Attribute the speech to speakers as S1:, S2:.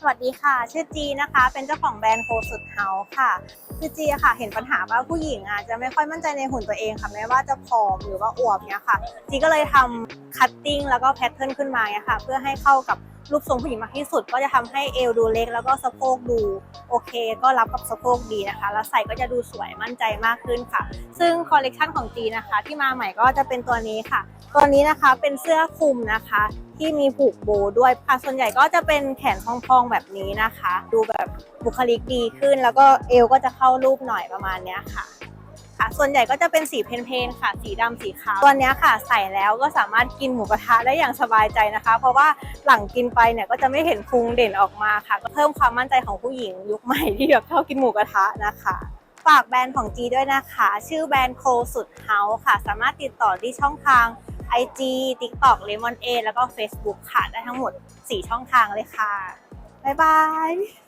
S1: สวัสดีค่ะ ชื่อจีนะคะ เป็นเจ้าของแบรนด์โคสุดเฮาส์ค่ะ คือจีค่ะ เห็นปัญหาว่าผู้หญิงอะจะไม่ค่อยมั่นใจในหุ่นตัวเองค่ะ ไม่ว่าจะผอมหรือว่าอวบเนี้ยค่ะ จีก็เลยทำคัตติ้งแล้วก็แพทเทิร์นขึ้นมาเนี้ยค่ะ เพื่อให้เข้ากับ รูปทรงผู้หญิงมากที่สุด ก็จะทำให้เอวดูเล็กแล้วก็สะโพกดูโอเค ก็รับกับสะโพกดีนะคะ แล้วใส่ก็จะดูสวยมั่นใจมากขึ้นค่ะ ซึ่งคอลเลกชันของจีนะคะ ที่มาใหม่ก็จะเป็นตัวนี้ค่ะ ตัวนี้นะคะเป็นเสื้อคลุมนะคะ ที่มีผูกโบด้วยค่ะส่วนใหญ่ก็จะเป็นแขนพองๆแบบนี้นะคะ ดูแบบบุคลิกดีขึ้น แล้วก็เอวก็จะเข้ารูปหน่อยประมาณนี้ค่ะ ส่วนใหญ่ก็จะเป็นสีเพนๆค่ะ สีดำสีขาวตัวนี้ค่ะ ใส่แล้วก็สามารถกินหมูกระทะได้อย่างสบายใจนะคะ เพราะว่าหลังกินไปเนี่ยก็จะไม่เห็นพุงเด่นออกมาค่ะ ก็เพิ่มความมั่นใจของผู้หญิงยุคใหม่ที่แบบชอบกินหมูกระทะนะคะฝากแบรนด์ของจีด้วยนะคะ ชื่อแบรนด์โคสุดเฮาส์ค่ะ สามารถติดต่อที่ช่องทาง IG TikTok Lemon A แล้วก็ Facebook ค่ะ ได้ทั้งหมด 4 ช่องทางเลยค่ะ บ๊ายบาย